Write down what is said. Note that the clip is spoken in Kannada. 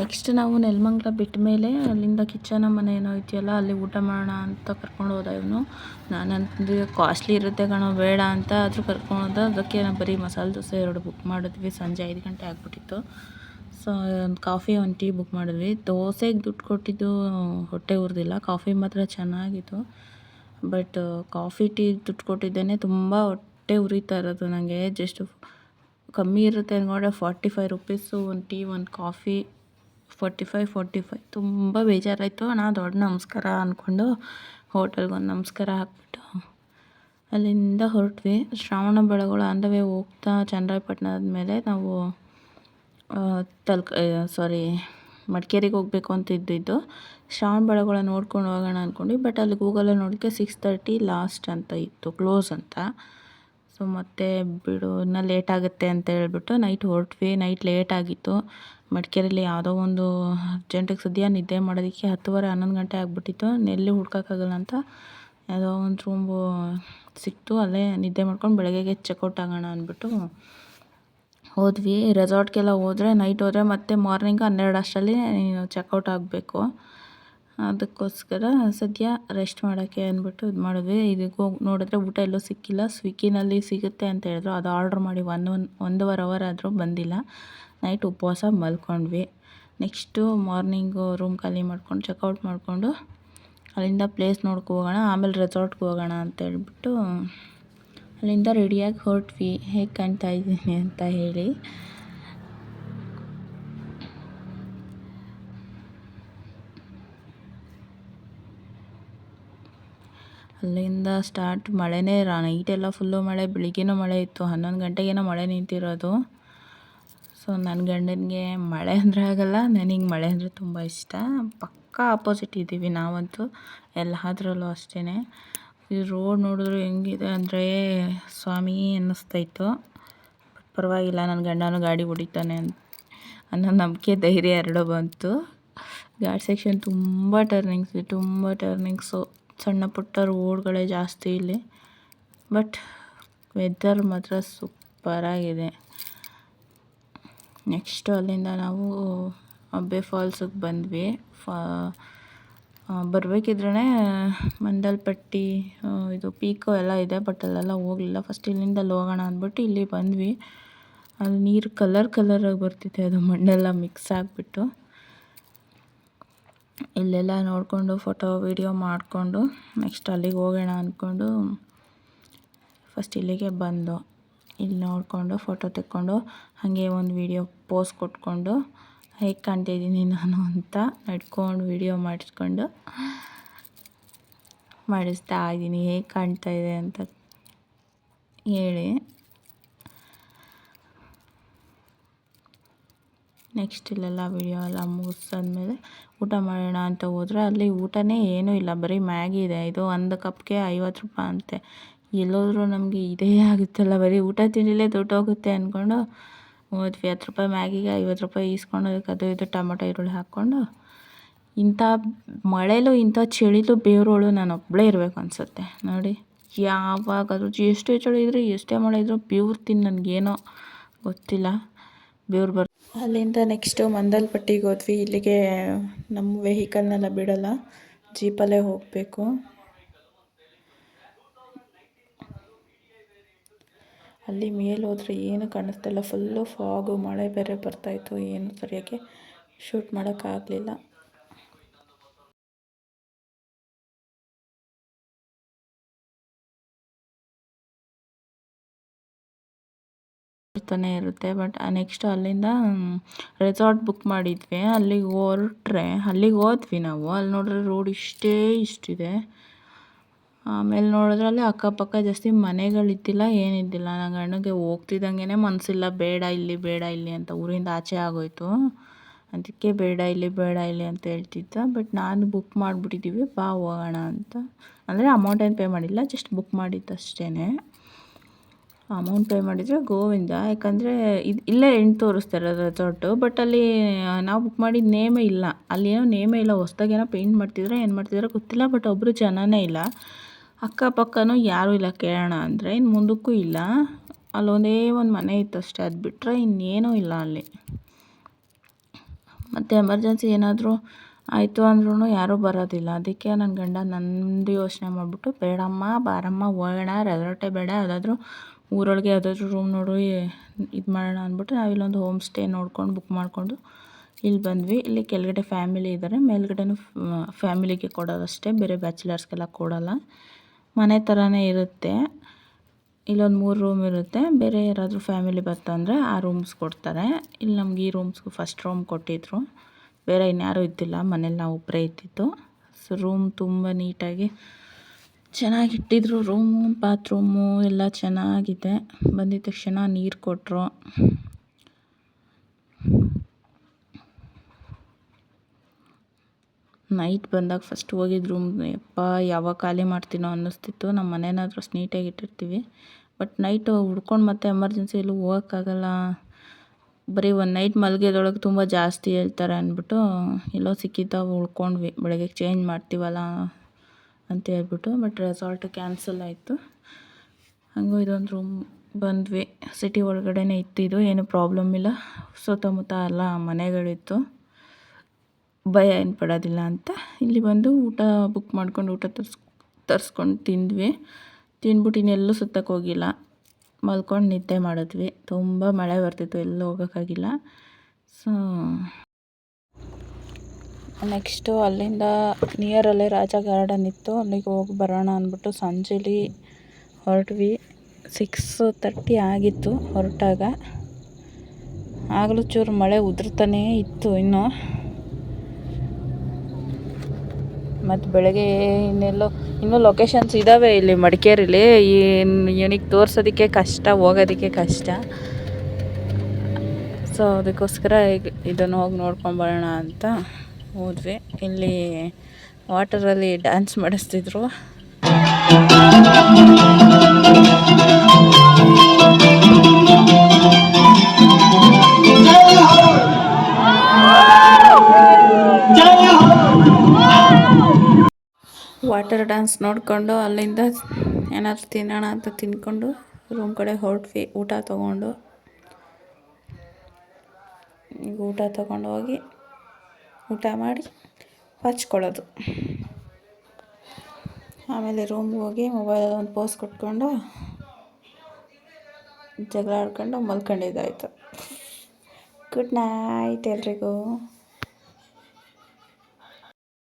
ನೆಕ್ಸ್ಟ್ ನಾವು ನೆಲಮಂಗ್ಲ ಬಿಟ್ಟ ಮೇಲೆ ಅಲ್ಲಿಂದ ಕಿಚ್ಚನ ಮನೆ ಏನೋ ಇದೆಯಲ್ಲ, ಅಲ್ಲಿ ಊಟ ಮಾಡೋಣ ಅಂತ ಕರ್ಕೊಂಡು ಹೋದ ಇವನು. ನಾನಂತಂದು ಕಾಸ್ಟ್ಲಿ ಇರುತ್ತೆ ಕಣೋ, ಬೇಡ ಅಂತ ಆದರೂ ಕರ್ಕೊಂಡು ಹೋದ. ಅದಕ್ಕೆ ನಾನು ಬರೀ ಮಸಾಲೆ ದೋಸೆ ಎರಡು ಬುಕ್ ಮಾಡಿದ್ವಿ. ಸಂಜೆ ಐದು ಗಂಟೆ ಆಗಿಬಿಟ್ಟಿತ್ತು. ಸೊ ಒಂದು ಕಾಫಿ ಒಂದು ಟೀ ಬುಕ್ ಮಾಡಿದ್ವಿ. ದೋಸೆಗೆ ದುಡ್ಡು ಕೊಟ್ಟಿದ್ದು ಹೊಟ್ಟೆ ಉರಿದಿಲ್ಲ. ಕಾಫಿ ಮಾತ್ರ ಚೆನ್ನಾಗಿತ್ತು. ಬಟ್ ಕಾಫಿ ಟೀ ದುಡ್ಡು ಕೊಟ್ಟಿದ್ದೇನೆ. ತುಂಬ ಹೊಟ್ಟೆ ಉರಿತಾ ಇರೋದು ನನಗೆ ಜಸ್ಟ್ ಕಮ್ಮಿ ಇರುತ್ತೆ ಅಂದ್ಕೊಂಡ್ರೆ ಫಾರ್ಟಿ ಫೈವ್ ರುಪೀಸು ಒಂದು ಟೀ ಒಂದು coffee forty five forty five. ತುಂಬ ಬೇಜಾರಾಯಿತು. ನಾ ದೊಡ್ಡ ನಮಸ್ಕಾರ ಅಂದ್ಕೊಂಡು ಹೋಟೆಲ್ಗೊಂದು ನಮಸ್ಕಾರ ಹಾಕ್ಬಿಟ್ಟು ಅಲ್ಲಿಂದ ಹೊರಟ್ವಿ. ಶ್ರಾವಣ ಬೆಳಗೊಳ ಆನ್ ಹೋಗ್ತಾ ಚನ್ನರಾಯಪಟ್ಟಣದ ಮೇಲೆ ನಾವು ತಲ್ಕ ಸಾರಿ, ಮಡಿಕೇರಿಗೆ ಹೋಗಬೇಕು ಅಂತ ಇದ್ದಿದ್ದು. ಶ್ರಾವಣ ಬೆಳಗೊಳ ನೋಡ್ಕೊಂಡು ಹೋಗೋಣ ಅಂದ್ಕೊಂಡ್ವಿ ಬಟ್ ಅಲ್ಲಿ ಗೂಗಲಲ್ಲಿ ನೋಡಿದ್ರೆ ಸಿಕ್ಸ್ ತರ್ಟಿ ಲಾಸ್ಟ್ ಅಂತ ಇತ್ತು ಕ್ಲೋಸ್ ಅಂತ. ಸೊ ಮತ್ತೆ ಬಿಡು, ಇನ್ನೂ ಲೇಟ್ ಆಗುತ್ತೆ ಅಂತ ಹೇಳ್ಬಿಟ್ಟು ನೈಟ್ ಹೊರಟ್ವಿ. ನೈಟ್ ಲೇಟ್ ಆಗಿತ್ತು. ಮಡಿಕೇರಿಲಿ ಯಾವುದೋ ಒಂದು ಅರ್ಜೆಂಟಿಗೆ ಸದ್ಯ ನಿದ್ದೆ ಮಾಡೋದಕ್ಕೆ ಹತ್ತುವರೆ, ಹನ್ನೊಂದು ಗಂಟೆ ಆಗಿಬಿಟ್ಟಿತ್ತು. ನೆಲ್ಲಿ ಹುಡ್ಕೋಕ್ಕಾಗಲ್ಲ ಅಂತ ಯಾವುದೋ ಒಂದು ರೂಮು ಸಿಕ್ತು. ಅಲ್ಲೇ ನಿದ್ದೆ ಮಾಡ್ಕೊಂಡು ಬೆಳಗ್ಗೆಗೆ ಚೆಕ್ಔಟ್ ಆಗೋಣ ಅಂದ್ಬಿಟ್ಟು ಹೋದ್ವಿ. ರೆಸಾರ್ಟ್ಗೆಲ್ಲ ಹೋದರೆ ನೈಟ್ ಹೋದರೆ ಮತ್ತೆ ಮಾರ್ನಿಂಗ್ ಹನ್ನೆರಡು ಅಷ್ಟರಲ್ಲಿ, ನೀನು ಚೆಕ್ಔಟ್ ಆಗಬೇಕು. ಅದಕ್ಕೋಸ್ಕರ ಸದ್ಯ ರೆಸ್ಟ್ ಮಾಡೋಕ್ಕೆ ಅಂದ್ಬಿಟ್ಟು ಇದು ಮಾಡಿದ್ವಿ. ಇದಕ್ಕೆ ಹೋಗಿ ನೋಡಿದ್ರೆ ಊಟ ಎಲ್ಲೂ ಸಿಕ್ಕಿಲ್ಲ. ಸ್ವಿಗ್ಗಿನಲ್ಲಿ ಸಿಗುತ್ತೆ ಅಂತ ಹೇಳಿದ್ರು. ಅದು ಆರ್ಡ್ರ್ ಮಾಡಿ ಒನ್ ಒನ್ ಒಂದೂವರೆ ಅವರ್ ಆದರೂ ಬಂದಿಲ್ಲ. ನೈಟ್ ಉಪವಾಸ ಮಲ್ಕೊಂಡ್ವಿ. ನೆಕ್ಸ್ಟು ಮಾರ್ನಿಂಗು ರೂಮ್ ಖಾಲಿ ಮಾಡ್ಕೊಂಡು ಚೆಕ್ಔಟ್ ಮಾಡಿಕೊಂಡು ಅಲ್ಲಿಂದ ಪ್ಲೇಸ್ ನೋಡ್ಕೊ ಹೋಗೋಣ, ಆಮೇಲೆ ರೆಸಾರ್ಟ್ಗೆ ಹೋಗೋಣ ಅಂತ ಹೇಳ್ಬಿಟ್ಟು ಅಲ್ಲಿಂದ ರೆಡಿಯಾಗಿ ಹೊರಟ್ವಿ. ಹೇಗೆ ಕಾಣ್ತಾ ಇದ್ದೀನಿ ಅಂತ ಹೇಳಿ. ಅಲ್ಲಿಂದ ಸ್ಟಾರ್ಟ್ ಮಳೆನೇ ರಾ ನೈಟೆಲ್ಲ ಫುಲ್ಲು ಮಳೆ, ಬೆಳಿಗ್ಗೆನೂ ಮಳೆ ಇತ್ತು, ಹನ್ನೊಂದು ಗಂಟೆಗೇನೋ ಮಳೆ ನಿಂತಿರೋದು. ಸೊ ನನ್ನ ಗಂಡನಿಗೆ ಮಳೆ ಅಂದರೆ ಆಗಲ್ಲ, ನನಗೆ ಮಳೆ ಅಂದರೆ ತುಂಬ ಇಷ್ಟ. ಪಕ್ಕ ಆಪೋಸಿಟ್ ಇದ್ದೀವಿ ನಾವಂತೂ, ಎಲ್ಲಾದ್ರಲ್ಲೂ ಅಷ್ಟೇ ಈ ರೋಡ್ ನೋಡಿದ್ರು ಹೆಂಗಿದೆ ಅಂದರೆ ಸ್ವಾಮಿ ಅನ್ನಿಸ್ತಾಯಿತ್ತು ಪರವಾಗಿಲ್ಲ ನನ್ನ ಗಂಡನೂ ಗಾಡಿ ಹೊಡಿತಾನೆ ಅಂತ ಅನ್ನೋ ನಂಬಿಕೆ, ಧೈರ್ಯ ಎರಡೂ ಬಂತು. ಗಾಡಿ ಸೆಕ್ಷನ್ ತುಂಬ ಟರ್ನಿಂಗ್ಸ್ ತುಂಬ ಟರ್ನಿಂಗ್ಸು ಸಣ್ಣ ಪುಟ್ಟ ರೋಡ್ಗಳೇ ಜಾಸ್ತಿ ಇಲ್ಲಿ. ಬಟ್ ವೆದರ್ ಮಾತ್ರ ಸೂಪರಾಗಿದೆ. ನೆಕ್ಸ್ಟು ಅಲ್ಲಿಂದ ನಾವು ಅಬ್ಬೆ ಫಾಲ್ಸಿಗೆ ಬಂದ್ವಿ. ಫಾ ಬರಬೇಕಿದ್ರೇ ಮಂಡಲ್ಪಟ್ಟಿ ಇದು ಪೀಕು ಎಲ್ಲ ಇದೆ ಬಟ್ ಅಲ್ಲೆಲ್ಲ ಹೋಗಲಿಲ್ಲ. ಫಸ್ಟ್ ಇಲ್ಲಿಂದ ಅಲ್ಲಿ ಹೋಗೋಣ ಅಂದ್ಬಿಟ್ಟು ಇಲ್ಲಿ ಬಂದ್ವಿ. ಅಲ್ಲಿ ನೀರು ಕಲರ್ ಕಲರಾಗಿ ಬರ್ತಿದೆ ಅದು ಮಣ್ಣೆಲ್ಲ ಮಿಕ್ಸ್ ಆಗಿಬಿಟ್ಟು. ಇಲ್ಲೆಲ್ಲ ನೋಡಿಕೊಂಡು ಫೋಟೋ ವೀಡಿಯೋ ಮಾಡಿಕೊಂಡು ನೆಕ್ಸ್ಟ್ ಅಲ್ಲಿಗೆ ಹೋಗೋಣ ಅಂದ್ಕೊಂಡು ಫಸ್ಟ್ ಇಲ್ಲಿಗೆ ಬಂದು ಇಲ್ಲಿ ನೋಡಿಕೊಂಡು ಫೋಟೋ ತೆಕ್ಕೊಂಡು ಹಾಗೆ ಒಂದು ವೀಡಿಯೋ ಪೋಸ್ ಕೊಟ್ಕೊಂಡು ಹೇಗೆ ಕಾಣ್ತಿದ್ದೀನಿ ನಾನು ಅಂತ ನಡ್ಕೊಂಡು ವೀಡಿಯೋ ಮಾಡಿಸ್ಕೊಂಡು ಮಾಡಿಸ್ತಾ ಇದ್ದೀನಿ, ಹೇಗೆ ಕಾಣ್ತಾ ಅಂತ ಹೇಳಿ. ನೆಕ್ಸ್ಟ್ ಇಲ್ಲೆಲ್ಲ ವಿಡಿಯೋ ಎಲ್ಲ ಮುಗಿಸಾದ್ಮೇಲೆ ಊಟ ಮಾಡೋಣ ಅಂತ ಹೋದರೆ. ಅಲ್ಲಿ ಊಟನೇ ಏನೂ ಇಲ್ಲ. ಬರೀ ಮ್ಯಾಗಿ ಇದೆ. ಇದು ಒಂದು ಕಪ್ಗೆ ಐವತ್ತು ರೂಪಾಯಿ ಅಂತೆ. ಎಲ್ಲೋದ್ರೂ ನಮಗೆ ಇದೇ ಆಗುತ್ತಲ್ಲ. ಬರೀ ಊಟ ತಿಂಡಿಲೇ ದುಡ್ಡು ಹೋಗುತ್ತೆ ಅಂದ್ಕೊಂಡು ಹೋದ್ವಿ. ಹತ್ತು ರೂಪಾಯಿ ಮ್ಯಾಗಿಗೆ ಐವತ್ತು ರೂಪಾಯಿ ಈಸ್ಕೊಂಡು ಅದಕ್ಕೆ ಅದು ಇದು ಟೊಮೊಟೊ ಈರುಳ್ಳಿ ಹಾಕ್ಕೊಂಡು ಇಂಥ ಮಳೇಲು ಇಂಥ ಚಳಿಲೂ ಬೇವ್ರೋಳು ನಾನು ಒಬ್ಬಳೇ ಇರಬೇಕು ಅನಿಸುತ್ತೆ. ನೋಡಿ, ಯಾವಾಗಾದ್ರೂ ಎಷ್ಟೇ ಚಳಿ ಇದ್ದರೂ ಎಷ್ಟೇ ಮಳೆ ಇದ್ರೂ ಬೇವ್ರು ತಿನ್ನು ನನಗೇನೋ ಗೊತ್ತಿಲ್ಲ. ಬೇವ್ರು ಬರ್ ಅಲ್ಲಿಂದ ನೆಕ್ಸ್ಟು ಮಂದಲ್ಪಟ್ಟಿಗೆ ಹೋದ್ವಿ. ಇಲ್ಲಿಗೆ ನಮ್ಮ ವೆಹಿಕಲ್ನೆಲ್ಲ ಬಿಡೋಲ್ಲ. ಜೀಪಲ್ಲೇ ಹೋಗಬೇಕು. ಅಲ್ಲಿ ಮೇಲೆ ಹೋದರೆ ಏನು ಕಾಣಿಸ್ತಿಲ್ಲ. ಫುಲ್ಲು ಫಾಗು ಮಳೆ ಬೇರೆ ಬರ್ತಾಯಿತ್ತು ಏನು ಸರಿಯಾಗಿ ಶೂಟ್ ಮಾಡೋಕ್ಕಾಗಲಿಲ್ಲ ಇರ್ತಾನೆ ಇರುತ್ತೆ. ಬಟ್ ನೆಕ್ಸ್ಟ್ ಅಲ್ಲಿಂದ ರೆಸಾರ್ಟ್ ಬುಕ್ ಮಾಡಿದ್ವಿ. ಅಲ್ಲಿಗೆ ಹೊರಟ್ರೆ ಅಲ್ಲಿಗೆ ಹೋದ್ವಿ ನಾವು. ಅಲ್ಲಿ ನೋಡಿದ್ರೆ ರೋಡ್ ಇಷ್ಟೇ ಇಷ್ಟಿದೆ. ಆಮೇಲೆ ನೋಡಿದ್ರೆ ಅಲ್ಲಿ ಅಕ್ಕಪಕ್ಕ ಜಾಸ್ತಿ ಮನೆಗಳಿದ್ದಿಲ್ಲ, ಏನಿದ್ದಿಲ್ಲ. ನನ್ನ ಗಂಡಗೆ ಹೋಗ್ತಿದ್ದಂಗೆ ಮನಸ್ಸಿಲ್ಲ ಬೇಡ ಇಲ್ಲಿ ಬೇಡ ಇಲ್ಲಿ ಅಂತ ಊರಿಂದ ಆಚೆ ಆಗೋಯ್ತು. ಅದಕ್ಕೆ ಬೇಡ ಇಲ್ಲಿ ಬೇಡ ಇಲ್ಲಿ ಅಂತ ಹೇಳ್ತಿದ್ದ. ಬಟ್ ನಾನು ಬುಕ್ ಮಾಡಿಬಿಟ್ಟಿದ್ದೀವಿ ಬಾ ಹೋಗೋಣ ಅಂತ. ಅಂದರೆ ಅಮೌಂಟ್ ಏನು ಪೇ ಮಾಡಿಲ್ಲ ಜಸ್ಟ್ ಬುಕ್ ಮಾಡಿದ್ದು ಅಷ್ಟೇ ಅಮೌಂಟ್ ಪೇ ಮಾಡಿದರೆ ಗೋವಿಂದ. ಯಾಕಂದರೆ ಇದು ಇಲ್ಲೇ ಎಂಟು ತೋರಿಸ್ತಾರೆ ರೆಸಾರ್ಟು ಬಟ್ ಅಲ್ಲಿ ನಾವು ಬುಕ್ ಮಾಡಿದ ನೇಮೇ ಇಲ್ಲ. ಅಲ್ಲಿ ಏನೋ ನೇಮೇ ಇಲ್ಲ. ಹೊಸ್ದಾಗೇನೋ ಪೇಂಟ್ ಮಾಡ್ತಿದ್ರೆ ಏನು ಮಾಡ್ತಿದ್ರೆ ಗೊತ್ತಿಲ್ಲ. ಬಟ್ ಒಬ್ಬರು ಜನನೇ ಇಲ್ಲ. ಅಕ್ಕಪಕ್ಕನೂ ಯಾರೂ ಇಲ್ಲ ಕೇಳೋಣ ಅಂದರೆ. ಇನ್ನು ಮುಂದಕ್ಕೂ ಇಲ್ಲ. ಅಲ್ಲೊಂದೇ ಒಂದು ಮನೆ ಇತ್ತು ಅಷ್ಟೇ. ಅದು ಬಿಟ್ಟರೆ ಇನ್ನೇನೂ ಇಲ್ಲ ಅಲ್ಲಿ. ಮತ್ತು ಎಮರ್ಜೆನ್ಸಿ ಏನಾದರೂ ಆಯಿತು ಅಂದ್ರೂ ಯಾರೂ ಬರೋದಿಲ್ಲ. ಅದಕ್ಕೆ ನನ್ನ ಗಂಡ ನಂದು ಯೋಚನೆ ಮಾಡಿಬಿಟ್ಟು, ಬೇಡಮ್ಮ, ಬಾರಮ್ಮ, ಹೋಗೋಣ ರೆಸಾರ್ಟೇ ಬೇಡ. ಯಾವುದಾದ್ರೂ ಊರೊಳಗೆ ಯಾವುದಾದ್ರೂ ರೂಮ್ ನೋಡು ಇದು ಮಾಡೋಣ ಅಂದ್ಬಿಟ್ಟು ನಾವು ಇಲ್ಲೊಂದು ಹೋಮ್ ಸ್ಟೇ ನೋಡ್ಕೊಂಡು ಬುಕ್ ಮಾಡಿಕೊಂಡು ಇಲ್ಲಿ ಬಂದ್ವಿ. ಇಲ್ಲಿ ಕೆಳಗಡೆ ಫ್ಯಾಮಿಲಿ ಇದ್ದಾರೆ ಮೇಲ್ಗಡೆನೂ ಫ್ಯಾಮಿಲಿಗೆ ಕೊಡೋದಷ್ಟೇ. ಬೇರೆ ಬ್ಯಾಚುಲರ್ಸ್ಗೆಲ್ಲ ಕೊಡೋಲ್ಲ. ಮನೆ ಥರನೇ ಇರುತ್ತೆ. ಇಲ್ಲೊಂದು ಮೂರು ರೂಮ್ ಇರುತ್ತೆ. ಬೇರೆ ಯಾರಾದರೂ ಫ್ಯಾಮಿಲಿ ಬರ್ತಂದರೆ ಆ ರೂಮ್ಸ್ ಕೊಡ್ತಾರೆ. ಇಲ್ಲಿ ನಮ್ಗೆ ಈ ರೂಮ್ಸ್ಗೂ ಫಸ್ಟ್ ರೂಮ್ ಕೊಟ್ಟಿದ್ರು. ಬೇರೆ ಇನ್ಯಾರೂ ಇದ್ದಿಲ್ಲ. ಮನೇಲಿ ನಾವು ಒಬ್ಬರೇ ಇದ್ದಿದ್ದು. ಸೊ ರೂಮ್ ತುಂಬ ನೀಟಾಗಿ ಚೆನ್ನಾಗಿಟ್ಟಿದ್ರು ರೂಮು, ಬಾತ್ರೂಮು ಎಲ್ಲ ಚೆನ್ನಾಗಿದೆ. ಬಂದಿದ ತಕ್ಷಣ ನೀರು ಕೊಟ್ಟರು ನೈಟ್ ಬಂದಾಗ ಫಸ್ಟ್ ಹೋಗಿದ್ದು ರೂಮ್, ಯಪ್ಪ, ಯಾವಾಗ ಖಾಲಿ ಮಾಡ್ತೀನೋ ಅನ್ನಿಸ್ತಿತ್ತು. ನಮ್ಮ ಮನೇನಾದ್ರೂ ಅಷ್ಟು ನೀಟಾಗಿ ಇಟ್ಟಿರ್ತೀವಿ. ಬಟ್ ನೈಟು ಹುಡ್ಕೊಂಡು ಮತ್ತೆ ಎಮರ್ಜೆನ್ಸಿ ಎಲ್ಲೂ ಹೋಗೋಕ್ಕಾಗಲ್ಲ. ಬರೀ ಒಂದು ನೈಟ್ ಮಲಗೋದೊಳಗೆ ತುಂಬ ಜಾಸ್ತಿ ಹೇಳ್ತಾರೆ ಅಂದ್ಬಿಟ್ಟು ಎಲ್ಲೋ ಸಿಕ್ಕಿದ್ದಾವೆ, ಉಳ್ಕೊಂಡ್ವಿ. ಬೆಳಗ್ಗೆ ಚೇಂಜ್ ಮಾಡ್ತೀವಲ್ಲ ಅಂತ ಹೇಳ್ಬಿಟ್ಟು ಬಟ್ ರೆಸಾರ್ಟ್ ಕ್ಯಾನ್ಸಲ್ ಆಯಿತು. ಹಾಗೂ ಇದೊಂದು ರೂಮ್ ಬಂದ್ವಿ. ಸಿಟಿ ಒಳಗಡೆನೇ ಇತ್ತಿದ್ದು ಏನು ಪ್ರಾಬ್ಲಮ್ ಇಲ್ಲ. ಸುತ್ತಮುತ್ತ ಎಲ್ಲ ಮನೆಗಳಿತ್ತು. ಭಯ ಏನು ಪಡೋದಿಲ್ಲ ಅಂತ. ಇಲ್ಲಿ ಬಂದು ಊಟ ಬುಕ್ ಮಾಡ್ಕೊಂಡು ಊಟ ತರ್ಸ್, ತರ್ಸ್ಕೊಂಡು ತಿಂದ್ವಿ. ತಿಂದ್ಬಿಟ್ಟು ಇನ್ನೆಲ್ಲೂ ಸುತ್ತಕ್ಕೆ ಹೋಗಿಲ್ಲ. ಮಲ್ಕೊಂಡು ನಿದ್ದೆ ಮಾಡಿದ್ವಿ. ತುಂಬ ಮಳೆ ಬರ್ತಿತ್ತು, ಎಲ್ಲೂ ಹೋಗೋಕ್ಕಾಗಿಲ್ಲ. ಸೊ ನೆಕ್ಸ್ಟು ಅಲ್ಲಿಂದ ನಿಯರಲ್ಲೇ ರಾಜ ಗಾರ್ಡನ್ ಇತ್ತು. ಅಲ್ಲಿಗೆ ಹೋಗಿ ಬರೋಣ ಅಂದ್ಬಿಟ್ಟು ಸಂಜೆಲಿ ಹೊರಟ್ವಿ. ಸಿಕ್ಸ್ ತರ್ಟಿ ಆಗಿತ್ತು ಹೊರಟಾಗ. ಆಗಲೂ ಚೂರು ಮಳೆ ಉದುರ್ತಾನೇ ಇತ್ತು ಇನ್ನೂ. ಮತ್ತು ಬೆಳಗ್ಗೆ ಇನ್ನೆಲ್ಲೋ, ಇನ್ನೂ ಲೊಕೇಶನ್ಸ್ ಇದ್ದಾವೆ ಇಲ್ಲಿ ಮಡಿಕೇರಿಲಿ. ಇವನಿಗೆ ತೋರ್ಸೋದಕ್ಕೆ ಕಷ್ಟ, ಹೋಗೋದಕ್ಕೆ ಕಷ್ಟ. ಸೊ ಅದಕ್ಕೋಸ್ಕರ ಇದನ್ನು ಹೋಗಿ ನೋಡ್ಕೊಂಡು ಬರೋಣ ಅಂತ. ಹೋದ್ವಿ. ಇಲ್ಲಿ ವಾಟರಲ್ಲಿ ಡ್ಯಾನ್ಸ್ ಮಾಡಿಸ್ತಿದ್ರು. ವಾಟರ್ ಡ್ಯಾನ್ಸ್ ನೋಡಿಕೊಂಡು ಅಲ್ಲಿಂದ ಏನಾದ್ರು ತಿನ್ನೋಣ ಅಂತ ತಿನ್ಕೊಂಡು ರೂಮ್ ಕಡೆ ಹೊರಟ್ವಿ. ಊಟ ತೊಗೊಂಡು. ಈಗ ಊಟ ತೊಗೊಂಡು ಹೋಗಿ ಊಟ ಮಾಡಿ ಹಚ್ಕೊಳ್ಳೋದು. ಆಮೇಲೆ ರೂಮ್ಗೆ ಹೋಗಿ ಮೊಬೈಲ್ ಒಂದು ಪೋಸ್ ಕೊಟ್ಕೊಂಡು ಜಗಳ ಆಡ್ಕೊಂಡು ಮಲ್ಕೊಂಡಿದ್ದಾಯ್ತು. ಗುಡ್ ನೈಟ್ ಎಲ್ರಿಗೂ.